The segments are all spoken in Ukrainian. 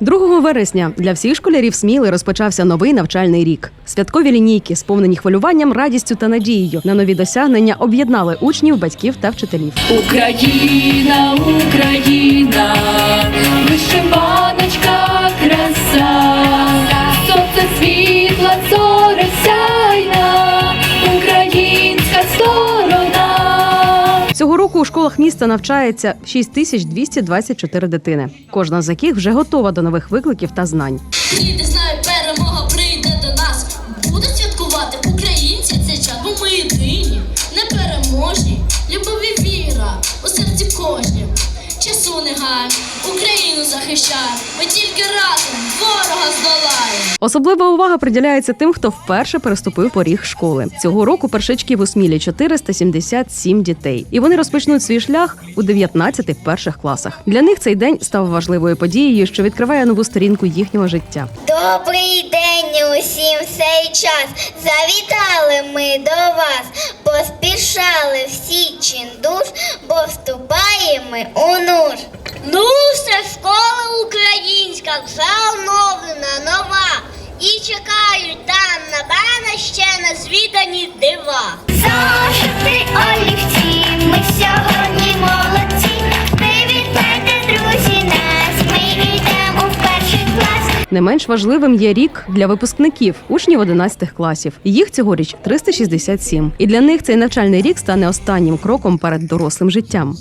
2 вересня для всіх школярів Сміли розпочався новий навчальний рік. Святкові лінійки, сповнені хвилюванням, радістю та надією. На нові досягнення об'єднали учнів, батьків та вчителів. Україна, Україна, вишиваночка Цього року у школах міста навчається 6224 дитини. Кожна з яких вже готова до нових викликів та знань. Діти знають, перемога прийде до нас. Буде святкувати українці цей час, бо не гай, Україну захищай, ми тільки разом ворога здолаємо. Особлива увага приділяється тим, хто вперше переступив поріг школи. Цього року першачків у Смілі 477 дітей, і вони розпочнуть свій шлях у 19 перших класах. Для них цей день став важливою подією, що відкриває нову сторінку їхнього життя. Добрий день усім в цей час. Завітали ми до вас, поспішали всі чиндуш, бо вступаємо ми у. Ну, це школа українська, вже оновлена, нова. І чекають там на мене ще незвідані дива. Зошити олівці, Не менш важливим є рік для випускників, учнів 11 класів. Їх цьогоріч 367. І для них цей навчальний рік стане останнім кроком перед дорослим життям.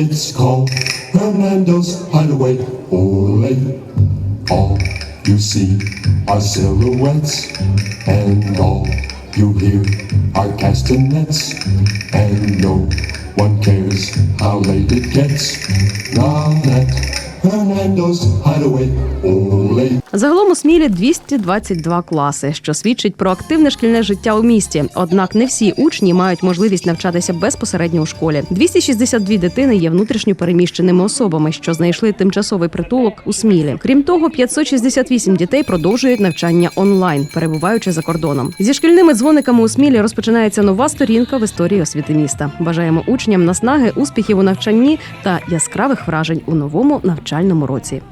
It's called Hernando's Hideaway. Ole. All you see are silhouettes, and all you hear are castanets. And no one cares how late it gets. Now that Hernando's Hideaway. Ole. Oh. Загалом у Смілі 222 класи, що свідчить про активне шкільне життя у місті. Однак не всі учні мають можливість навчатися безпосередньо у школі. 262 дитини є внутрішньо переміщеними особами, що знайшли тимчасовий притулок у Смілі. Крім того, 568 дітей продовжують навчання онлайн, перебуваючи за кордоном. Зі шкільними дзвониками у Смілі розпочинається нова сторінка в історії освіти міста. Бажаємо учням наснаги, успіхів у навчанні та яскравих вражень у новому навчальному році.